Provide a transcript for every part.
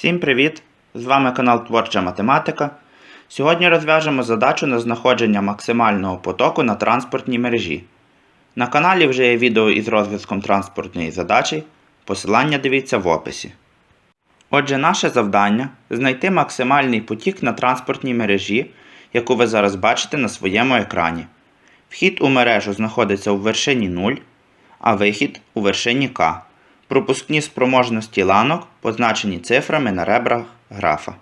Всім привіт! З вами канал Творча Математика. Сьогодні розв'яжемо задачу на знаходження максимального потоку на транспортній мережі. На каналі вже є відео із розв'язком транспортної задачі. Посилання дивіться в описі. Отже, наше завдання знайти максимальний потік на транспортній мережі, яку ви зараз бачите на своєму екрані. Вхід у мережу знаходиться у вершині 0, а вихід у вершині К. Пропускні спроможності ланок позначені цифрами на ребрах графа.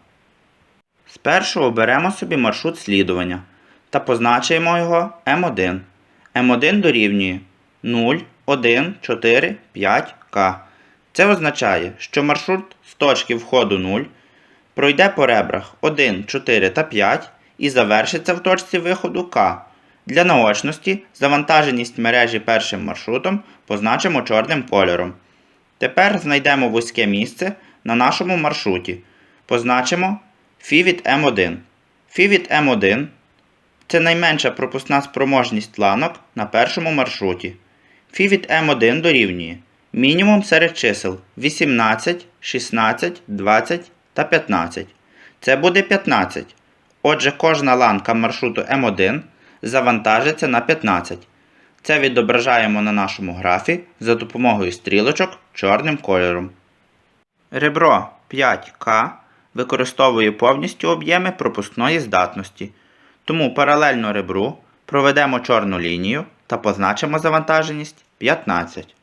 Спершу оберемо собі маршрут слідування та позначимо його М1. М1 дорівнює 0, 1, 4, 5 К. Це означає, що маршрут з точки входу 0 пройде по ребрах 1, 4 та 5 і завершиться в точці виходу К. Для наочності завантаженість мережі першим маршрутом позначимо чорним кольором. Тепер знайдемо вузьке місце на нашому маршруті. Позначимо φ від М1. Φ від М1 це найменша пропускна спроможність ланок на першому маршруті. Фі від М1 дорівнює мінімум серед чисел 18, 16, 20 та 15. Це буде 15. Отже, кожна ланка маршруту М1 завантажиться на 15. Це відображаємо на нашому графі за допомогою стрілочок чорним кольором. Ребро 5К використовує повністю об'єми пропускної здатності. Тому паралельно ребру проведемо чорну лінію та позначимо завантаженість 15.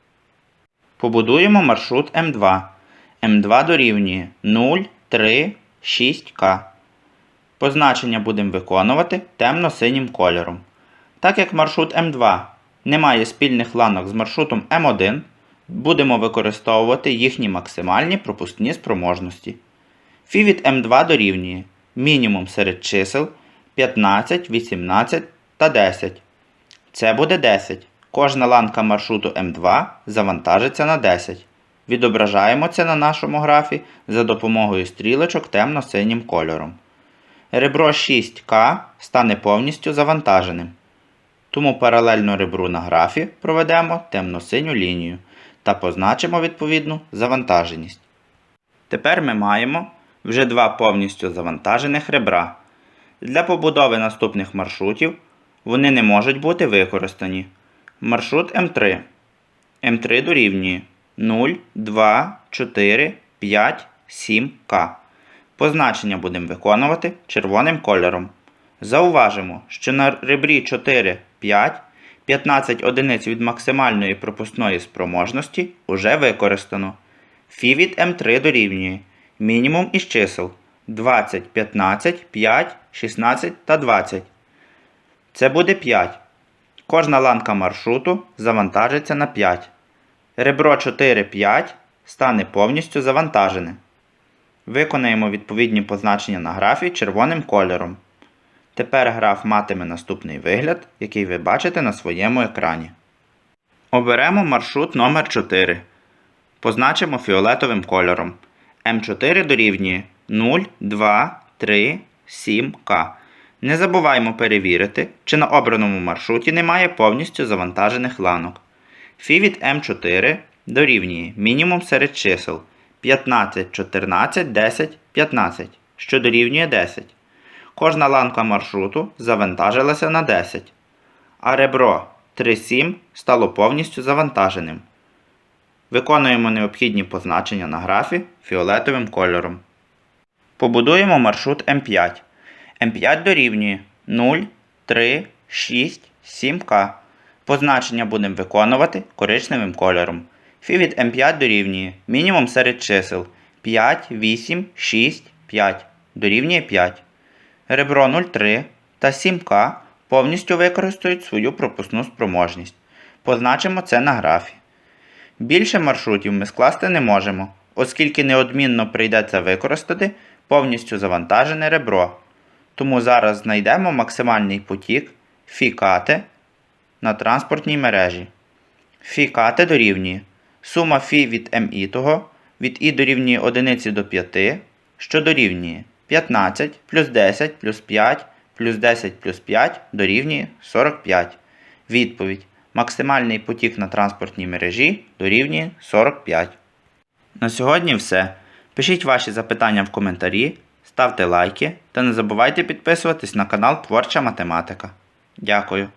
Побудуємо маршрут М2. М2 дорівнює 0, 3, 6К. Позначення будемо виконувати темно-синім кольором. Так як маршрут М2 не має спільних ланок з маршрутом М1, будемо використовувати їхні максимальні пропускні спроможності. Фі від М2 дорівнює мінімум серед чисел 15, 18 та 10. Це буде 10. Кожна ланка маршруту М2 завантажиться на 10. Відображаємо це на нашому графі за допомогою стрілочок темно-синім кольором. Ребро 6К стане повністю завантаженим. Тому паралельно ребру на графі проведемо темно-синю лінію та позначимо відповідну завантаженість. Тепер ми маємо вже два повністю завантажених ребра. Для побудови наступних маршрутів вони не можуть бути використані. Маршрут М3. М3 дорівнює 0, 2, 4, 5, 7 К. Позначення будемо виконувати червоним кольором. Зауважимо, що на ребрі 4, 5, 15 одиниць від максимальної пропускної спроможності уже використано. Фі від М3 дорівнює мінімум із чисел 20, 15, 5, 16 та 20. Це буде 5. Кожна ланка маршруту завантажиться на 5. Ребро 4, 5 стане повністю завантажене. Виконаємо відповідні позначення на графі червоним кольором. Тепер граф матиме наступний вигляд, який ви бачите на своєму екрані. Оберемо маршрут номер 4 Позначимо фіолетовим кольором. М4 дорівнює 0, 2, 3, 7 К. Не забуваємо перевірити, чи на обраному маршруті немає повністю завантажених ланок. Фі від М4 дорівнює мінімум серед чисел 15, 14, 10, 15, що дорівнює 10. Кожна ланка маршруту завантажилася на 10, а ребро 3,7 стало повністю завантаженим. Виконуємо необхідні позначення на графі фіолетовим кольором. Побудуємо маршрут М5. М5 дорівнює 0, 3, 6, 7К. Позначення будемо виконувати коричневим кольором. Фі від М5 дорівнює мінімум серед чисел 5, 8, 6, 5 дорівнює 5. Ребро 0,3 та 7К повністю використають свою пропускну спроможність. Позначимо це на графі. Більше маршрутів ми скласти не можемо, оскільки неодмінно прийдеться використати повністю завантажене ребро. Тому зараз знайдемо максимальний потік фікати на транспортній мережі. Фікати дорівнює сума фі від МІ того від І дорівнює 1 до 5, що дорівнює 15 плюс 10 плюс 5 плюс 10 плюс 5 дорівнює 45. Відповідь. Максимальний потік на транспортній мережі дорівнює 45. На сьогодні все. Пишіть ваші запитання в коментарі, ставте лайки та не забувайте підписуватись на канал Творча Математика. Дякую.